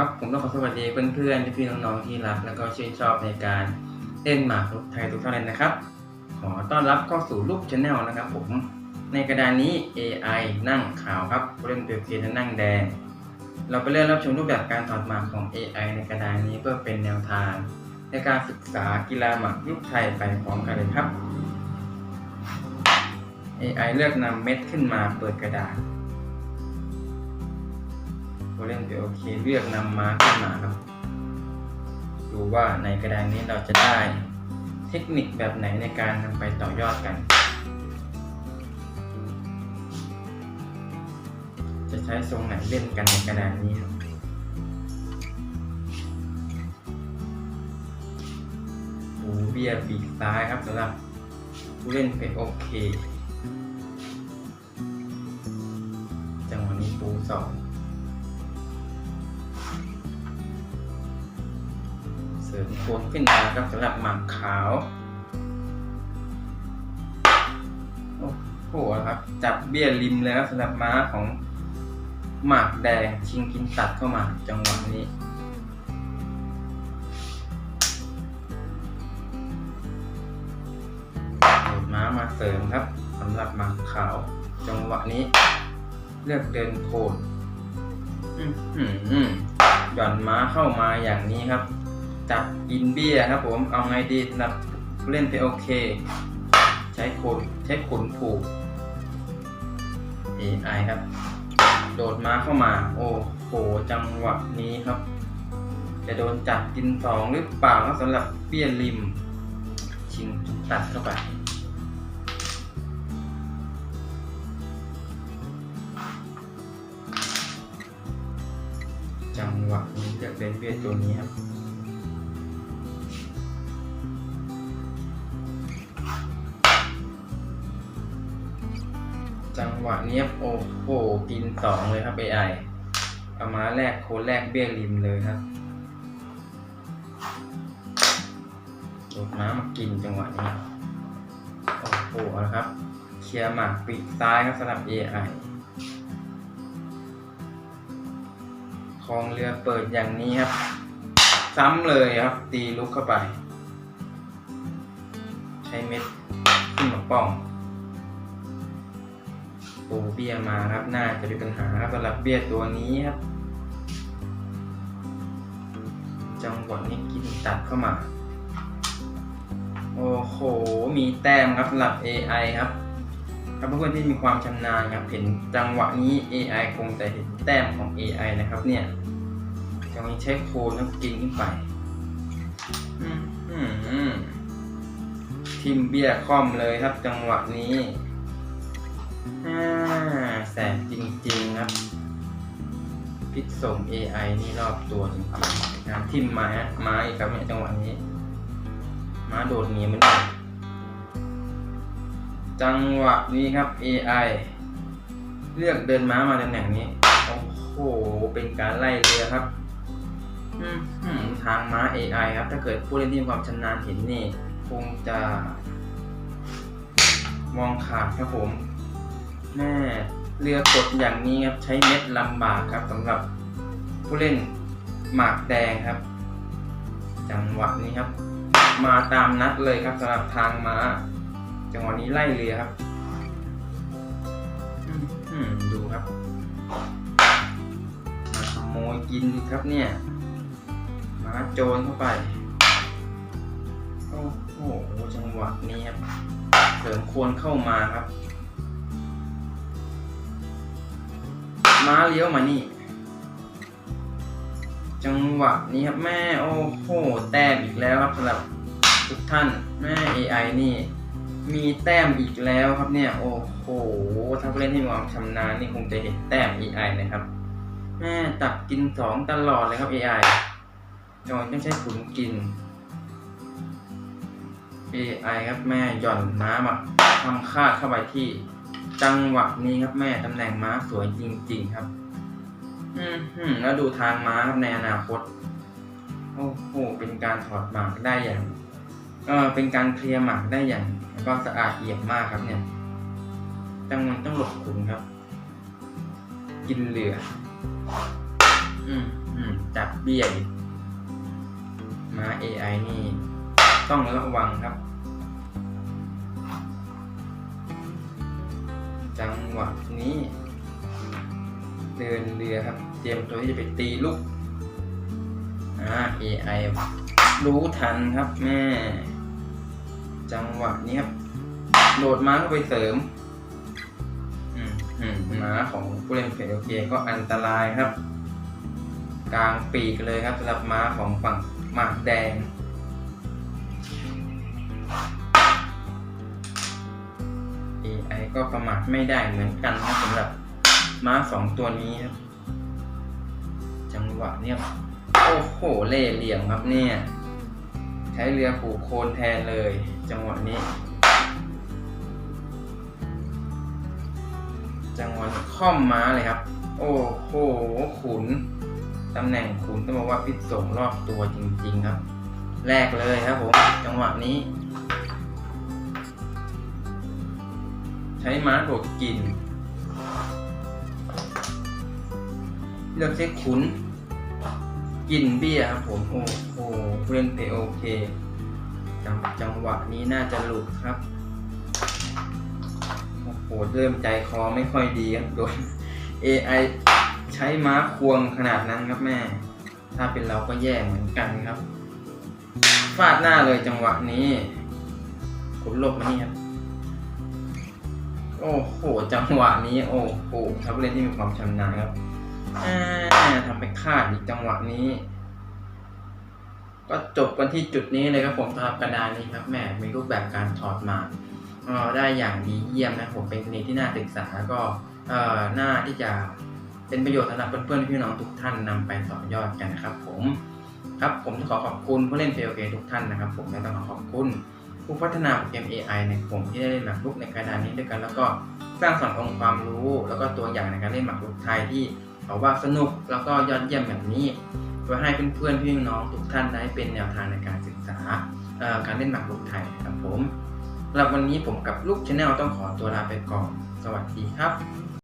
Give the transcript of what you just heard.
ครับผมต้องขอสวัสดีเพื่อนๆพี่ๆน้องๆที่รัก แล้วก็ชื่นชอบในการเล่นหมากรุกไทยทุกท่านเลยนะครับ ขอต้อนรับเข้าสู่รูปช anel นะครับผมในกระดานนี้ AI นั่งขาวครับผู้เล่นเปลวเทียนนั่งแดง เราไปเริ่มรับชมรูปแบบการถอดหมากของ AI ในกระดานนี้เพื่อเป็นแนวทาง ในการศึกษากีฬาหมากรุกไทยไปพร้อมกันเลยครับ AI เลือกนำเม็ดขึ้นมาเปิดกระดาษ เล่นเดี๋ยวโอเคเลือกนำมาขึ้นมาครับ ดูว่าในกระดานนี้เราจะได้เทคนิคแบบไหนในการนำไปต่อยอดกัน จะใช้ทรงไหนเล่นกันในกระดานนี้ครับปูเบียร์ปีกซ้ายครับสำหรับผู้เล่นเป็นโอเค จังหวะนี้ปูสอง ริมโคนขึ้นมาครับสำหรับหมากขาว โอ้โหครับ จับเบี้ยริมแล้วสำหรับม้าของหมากแดงชิงกินตัดเข้ามาจังหวะนี้โดดม้ามาเสริมครับสำหรับหมากขาว จังหวะนี้ เลือกเดินโคนอื้อหือหย่อนม้าเข้ามาอย่างนี้ครับ จับกินเบี้ยครับผมเอาไงดีสำหรับเล่นไปโอเค ใช้ขนใช้ขนผูก AI ครับ โดดม้าเข้ามา โอ้โหจังหวะนี้ครับ จะโดนจับกินสองหรือเปล่าครับสำหรับเบี้ยริม ชิงตัดเข้าไปจังหวะนี้จะเป็นเบี้ยตัวนี้ครับ จังหวะนี้โอ้โหกินสองเลยครับ AI เอามาแลกโคนแรกเบี้ยริมเลยครับโดดม้ามากินจังหวะนี้ โอ้โหเอาละครับ เคลียร์หมากปีกซ้ายครับสำหรับ AI คลองเรือเปิดอย่างนี้ครับ ซ้ำเลยครับ ตีลุกเข้าไป ใช้เม็ดขึ้นมาป้อง ปูเบี้ยมาครับน่าจะมีปัญหาครับสำหรับเบี้ยตัวนี้ครับ จังหวะนี้กินตัดเข้ามา โอ้โห มีแต้มครับสำหรับ AI ครับถ้าเพื่อนๆที่มีความชำนาญครับเห็นจังหวะนี้ AI คงจะเห็นแต้มของ AI นะครับ เนี่ยจังหวะนี้ใช้โคนแล้วกินขึ้นไปอืมอืมอืมทิมเบี้ยค่อมเลยครับจังหวะนี้ อ่าแสบจริงๆครับ พิษส่ง AI นี่รอบตัวจริงๆงานทิมมาฮะมาอีกครับเนี่ยจังหวะนี้ มาโดดหนีเหมันกันจังหวะนี้ครับ AI เลือกเดินม้ามาตำแหน่งนี้ โอ้โห เป็นการไล่เรือครับอืมทางม้า AI ครับ ถ้าเกิดผู้เล่นที่มีความชำนาญเห็นนี่ คงจะ มองขาดครับผม แม่เรือกดอย่างนี้ครับใช้เม็ดลำบากครับสำหรับผู้เล่นหมากแดงครับ จังหวะนี้ครับ มาตามนัดเลยครับสำหรับทางม้า จังหวะนี้ไล่เรือครับดูครับมาขโมยกินครับเนี่ยม้าโจรเข้าไปโอ้โหจังหวะนี้ครับเสริมโคนเข้ามาครับ ม้าเลี้ยวมานี่ จังหวะนี้ครับแม่โอ้โหแต้มอีกแล้วครับสำหรับทุกท่านแม่ AI นี่ มีแต้มอีกแล้วครับเนี่ย โอ้โหถ้าเล่นที่มีความชำนาญนี่คงจะเห็นแต้ม AI นะครับ แม่ตับกินสองตลอดเลยครับ AI จอยต้องใช้ขุนกิน AI ครับแม่หย่อนม้ามาทำคาดเข้าไปที่ จังหวะนี้ครับแม่ตำแหน่งม้าสวยจริงๆครับ อืมแล้วดูทางม้าครับในอนาคต โอ้โห เป็นการถอดหมากได้อย่าง เออเป็นการเคลียร์หมากได้อย่างแล้วก็สะอาดเอี่ยมมากครับเนี่ย จังมันต้องหลบขุนครับ กินเหลือ อืมอืมจับเบี้ยม้า AI นี่ ต้องระวังครับ จังหวะนี้ เดินเรือครับ เตรียมตัวที่จะไปตีลูกอ่า AI รู้ทันครับแม่จังหวะนี้ครับโดดม้าเข้าไปเสริมม้าของผู้เล่นเพจโอเคก็อันตรายครับ กลางปีกเลยครับสำหรับม้าของฝั่งหมากแดง AI ก็ประมาทไม่ได้เหมือนกันนะสำหรับม้าสองตัวนี้ครับจังหวะเนี่ยโอ้โหเล่เหลี่ยมครับเนี่ย ใช้เรือผูกโคนแทนเลย จังหวะนี้ จังหวะค่อมม้าเลยครับ โอ้โหขุนตำแหน่งขุนต้องบอกว่าพิษสงรอบตัวจริง ๆ ครับ แรกเลยครับผม จังหวะนี้ ช้ม้าโดดกิน เลือกใช้ขุน กินเบี้ยครับผม โอ้โหเล่นเพโอเคจังจังหวะนี้น่าจะหลุดครับ โอ้โห เริ่มใจคอไม่ค่อยดีครับโดน AI ใช้ม้าควงขนาดนั้นครับแม่ ถ้าเป็นเราก็แย่เหมือนกันครับ ฟาดหน้าเลยจังหวะนี้ขุนหลบมานี่ครับ โอ้โห จังหวะนี้ โอ้โหทัพเล่นที่มีความชำนาญครับอ่าทำไปคาดอีกจังหวะนี้ ก็จบกันที่จุดนี้เลยครับผมสำหรับกระดานนี้ครับแม่มีรูปแบบการถอดมาเอ่อได้อย่างดีเยี่ยมนะผมเป็นเทคนิคที่น่าศึกษาแล้วก็เอ่อน่าที่จะเป็นประโยชน์สำหรับเพื่อนๆพี่น้องทุกท่านนำไปต่อยอดกันนะครับผมครับผมขอขอบคุณผู้เล่นเพลเกทุกท่านนะครับ ผมและต้องขอขอบคุณ ผู้พัฒนาโปรแกรม AI ในผมที่ได้เล่นหมากรุกในกระดานนี้ด้วยกัน แล้วก็สร้างสรรค์องค์ความรู้ แล้วก็ตัวอย่างในการเล่นหมากรุกไทยที่เอาว่าสนุกแล้วก็ยอดเยี่ยมแบบนี้ไว้ให้เพื่อนๆพี่น้องทุกท่านได้เป็นแนวทางในการศึกษาการเล่นหมากรุกไทยครับผมสำหรับวันนี้ผมกับลูกชาแนลต้องขอตัวลาไปก่อน สวัสดีครับ